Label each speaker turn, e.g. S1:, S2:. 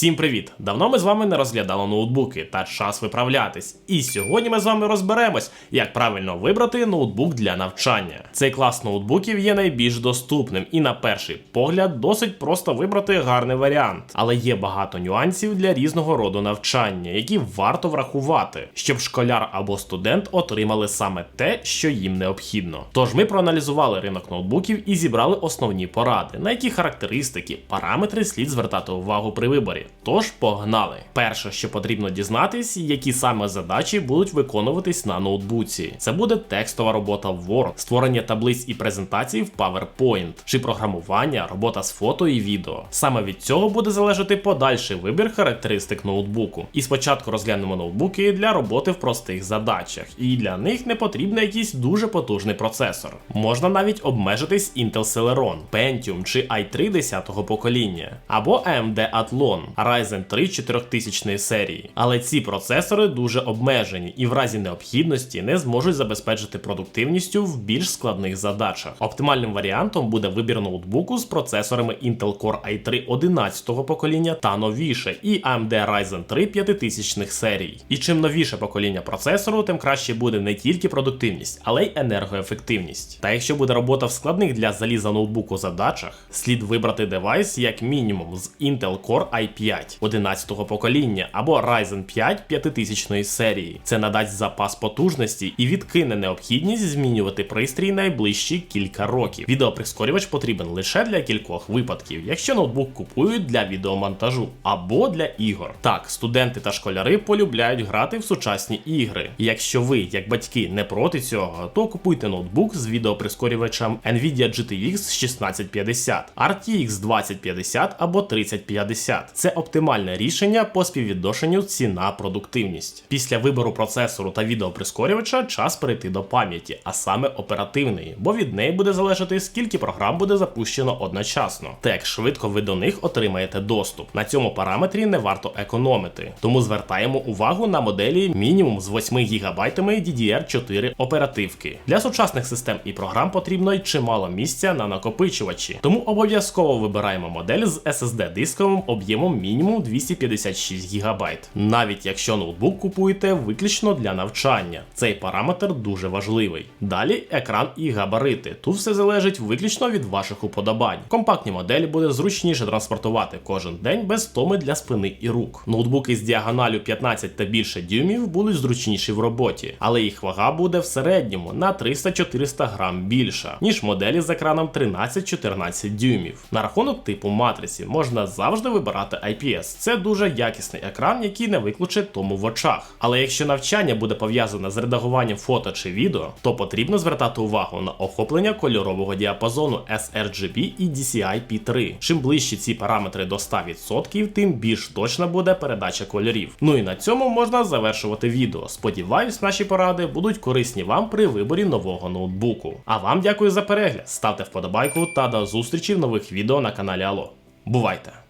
S1: Всім привіт! Давно ми з вами не розглядали ноутбуки та час виправлятись. І сьогодні ми з вами розберемось, як правильно вибрати ноутбук для навчання. Цей клас ноутбуків є найбільш доступним і, на перший погляд, досить просто вибрати гарний варіант. Але є багато нюансів для різного роду навчання, які варто врахувати, щоб школяр або студент отримали саме те, що їм необхідно. Тож ми проаналізували ринок ноутбуків і зібрали основні поради, на які характеристики, параметри слід звертати увагу при виборі. Тож погнали. Перше, що потрібно дізнатись, які саме задачі будуть виконуватись на ноутбуці. Це буде текстова робота в Word, створення таблиць і презентацій в PowerPoint, чи програмування, робота з фото і відео. Саме від цього буде залежати подальший вибір характеристик ноутбуку. І спочатку розглянемо ноутбуки для роботи в простих задачах, і для них не потрібен якийсь дуже потужний процесор. Можна навіть обмежитись Intel Celeron, Pentium чи i3 10-го покоління, або AMD Athlon, Ryzen 3 4000 серії. Але ці процесори дуже обмежені і в разі необхідності не зможуть забезпечити продуктивністю в більш складних задачах. Оптимальним варіантом буде вибір ноутбуку з процесорами Intel Core i3 11-го покоління та новіше, і AMD Ryzen 3 5000 серій. І чим новіше покоління процесору, тим краще буде не тільки продуктивність, але й енергоефективність. Та якщо буде робота в складних для заліза ноутбуку задачах, слід вибрати девайс як мінімум з Intel Core i5 11-го покоління або Ryzen 5 5000 серії. Це надасть запас потужності і відкине необхідність змінювати пристрій найближчі кілька років. Відеоприскорювач потрібен лише для кількох випадків, якщо ноутбук купують для відеомонтажу або для ігор. Так, студенти та школяри полюбляють грати в сучасні ігри. Якщо ви, як батьки, не проти цього, то купуйте ноутбук з відеоприскорювачем Nvidia GTX 1650, RTX 2050 або 3050. Це оптимальне рішення по співвідношенню ціна-продуктивність. Після вибору процесору та відеоприскорювача час перейти до пам'яті, а саме оперативної, бо від неї буде залежати, скільки програм буде запущено одночасно. Та як швидко ви до них отримаєте доступ. На цьому параметрі не варто економити, тому звертаємо увагу на моделі мінімум з 8 ГБ DDR4 оперативки. Для сучасних систем і програм потрібно й чимало місця на накопичувачі, тому обов'язково вибираємо модель з SSD дисковим об'ємом мінімум 256 ГБ. Навіть якщо ноутбук купуєте виключно для навчання, цей параметр дуже важливий. Далі екран і габарити. Тут все залежить виключно від ваших уподобань. Компактні моделі буде зручніше транспортувати кожен день без втоми для спини і рук. Ноутбуки з діагоналю 15 та більше дюймів будуть зручніші в роботі, але їх вага буде в середньому на 300-400 грам більша, ніж моделі з екраном 13-14 дюймів. На рахунок типу матриці можна завжди вибирати IPS. Це дуже якісний екран, який не викличе тому в очах. Але якщо навчання буде пов'язане з редагуванням фото чи відео, то потрібно звертати увагу на охоплення кольорового діапазону sRGB і DCI P3. Чим ближче ці параметри до 100%, тим більш точна буде передача кольорів. Ну і на цьому можна завершувати відео. Сподіваюсь, наші поради будуть корисні вам при виборі нового ноутбуку. А вам дякую за перегляд, ставте вподобайку та до зустрічі в нових відео на каналі Алло. Бувайте!